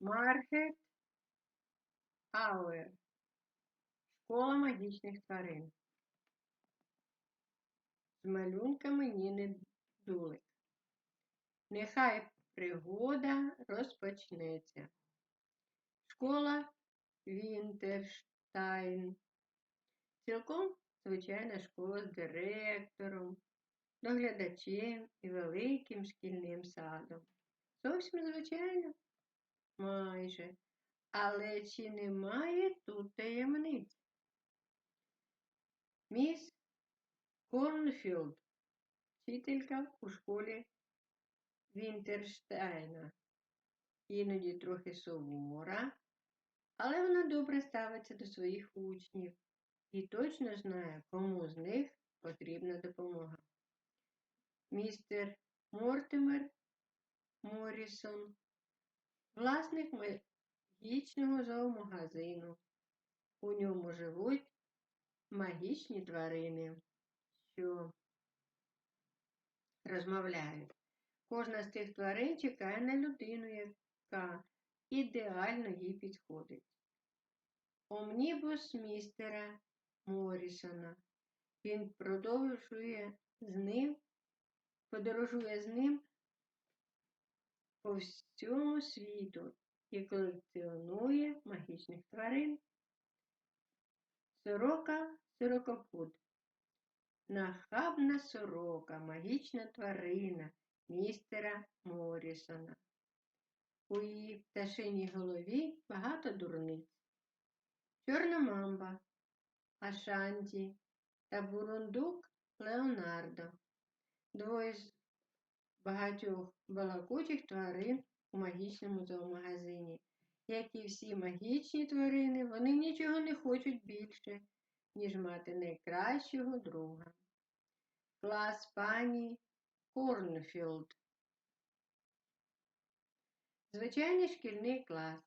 Маркет Ауер. Школа магічних тварин. З малюнками Ніни Дулик. Нехай пригода розпочнеться. Школа Вінтерштайн. Цілком звичайна школа з директором, доглядачем і великим шкільним садом. Зовсім звичайно? Майже. Але чи немає тут таємниць? Міс Корнфілд, вчителька у школі Вінтерштайна. Іноді трохи сувора, але вона добре ставиться до своїх учнів і точно знає, кому з них потрібна допомога. Містер Мортимер Морісон, власник магічного зоомагазину. У ньому живуть магічні тварини, що розмовляють. Кожна з тих тварин чекає на людину, яка ідеально їй підходить. Омнібус містера Морісона. Він продовжує з ним, подорожує з ним по всьому світу і колекціонує магічних тварин. Сорока сорокопут. Нахабна сорока, магічна тварина містера Морісона. У її пташиній голові багато дурниць. Чорна мамба, Ашанті та бурундук Леонардо. Двоє з багатьох балакучих тварин у магічному зоомагазині. Як і всі магічні тварини, вони нічого не хочуть більше, ніж мати найкращого друга. Клас пані Корнфілд. Звичайний шкільний клас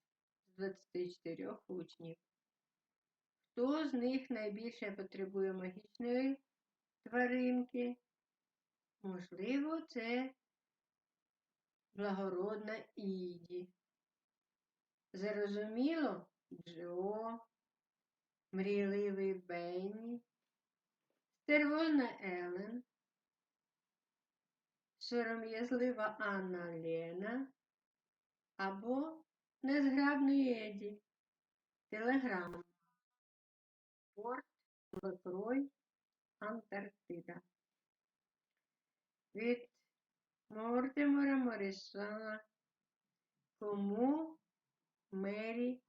з 24 учнів. Хто з них найбільше потребує магічної тваринки? Можливо, це благородна Іді. Зрозуміло? Джо, мрійливий Бенні, стервозна Елен, сором'язлива Анна Лена. Або незграбний Еді, телеграма, порт, Лакрой, Антарктида. Від Морісона Кому Мері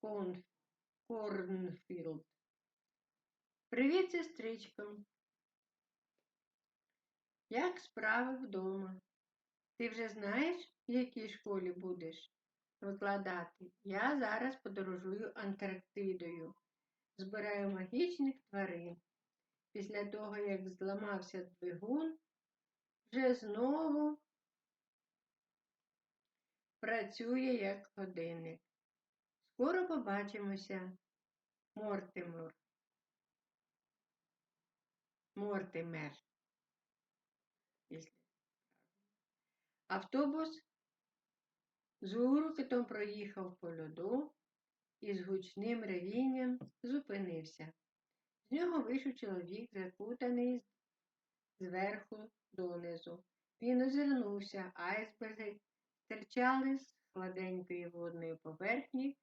Конф... Корнфілд. Привіт, сестричко. Як справи вдома? Ти вже знаєш, в якій школі будеш викладати? Я зараз подорожую Антарктидою, збираю магічних тварин. Після того, як зламався двигун, вже знову працює як годинник. Скоро побачимося, Мортимер. Мортимер. Автобус з гуркотом проїхав по льоду і з гучним ревінням зупинився. З нього вийшов чоловік, закутаний зверху донизу. Він озирнувся, айсберги стирчали з гладенької водної поверхні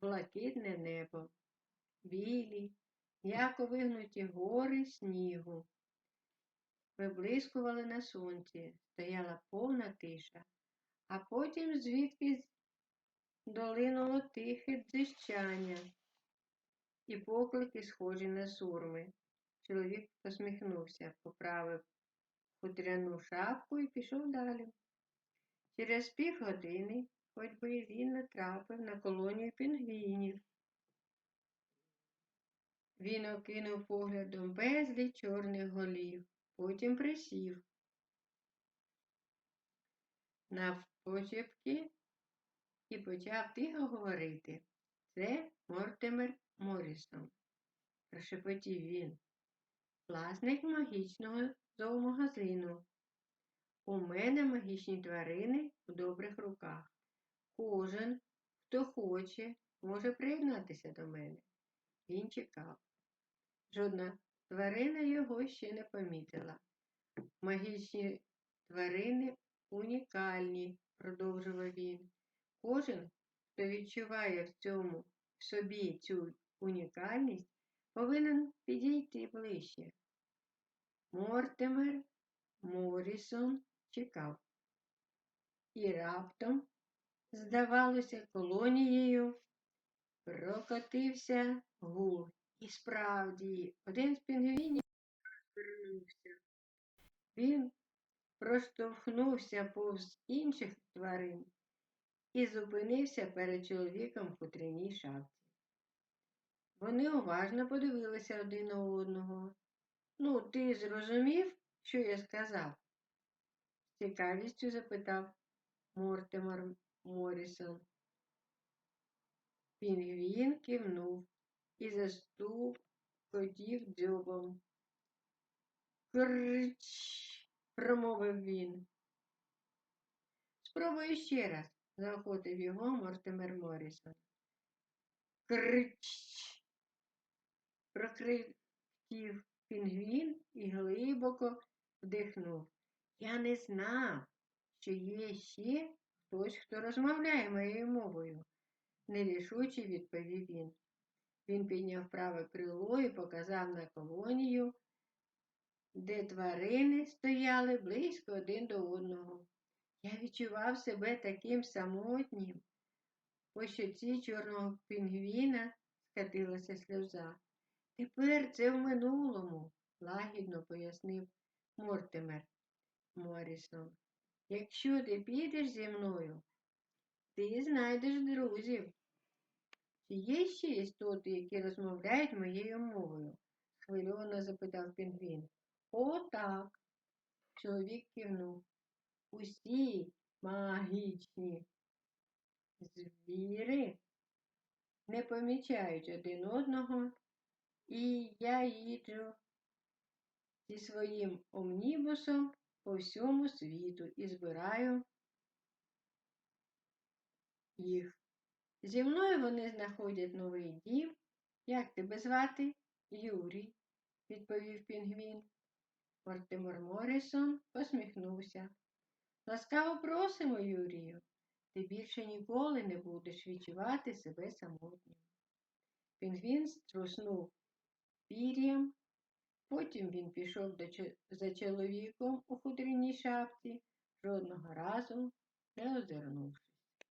блакитне небо, білі, м'яко вигнуті гори снігу. Виблискували на сонці, стояла повна тиша, а потім звідки долинуло тихе дзищання і поклики, схожі на сурми. Чоловік посміхнувся, поправив хутряну шапку і пішов далі. Через півгодини ходьби він натрапив на колонію пінгвінів. Він окинув поглядом безліч чорних голів, потім присів. Навпочепки і почав тихо говорити. Це Мортимер Морісон, прошепотів він, власник магічного зоомагазину. У мене магічні тварини в добрих руках. Кожен, хто хоче, може приєднатися до мене. Він чекав. Жодна тварина його ще не помітила. Магічні тварини унікальні, продовжував він. Кожен, хто відчуває в цьому в собі цю унікальність, повинен підійти ближче. Мортимер Морісон чекав. І раптом, здавалося, колонією прокотився гул. І справді, один з пінгвінів розвернувся. Він проштовхнувся повз інших тварин і зупинився перед чоловіком в хутряній шапці. Вони уважно подивилися один на одного. Ну, ти зрозумів, що я сказав? з цікавістю запитав Мортимер Морісон. Пінгвін кивнув і застукотів дзьобом. Крич, промовив він. Спробуй ще раз, заохотив його Мортимер Морісон. Крич. Прокричив пінгвін і глибоко вдихнув. Я не знав, що є ще хтось, хто розмовляє моєю мовою, нерішуче відповів він. Він підняв праве крило і показав на колонію, де тварини стояли близько один до одного. Я відчував себе таким самотнім. По щоці чорного пінгвіна скатилася сльоза. Тепер це в минулому, лагідно пояснив Мортимер Морісон. Якщо ти підеш зі мною, ти знайдеш друзів. Чи є ще істоти, які розмовляють моєю мовою? схвильовано запитав пінгвін. О, так. Чоловік кивнув. Усі магічні звіри не помічають один одного, і я їджу зі своїм омнібусом по всьому світу і збираю їх. Зі мною вони знаходять новий дім. Як тебе звати? Юрій, відповів пінгвін. Мортимор Морісон посміхнувся. Ласкаво просимо, Юрію, ти більше ніколи не будеш відчувати себе самотнім. Пінгвін струснув пір'ям, потім він пішов за чоловіком у хутряній шапці, жодного разу не озирнувши.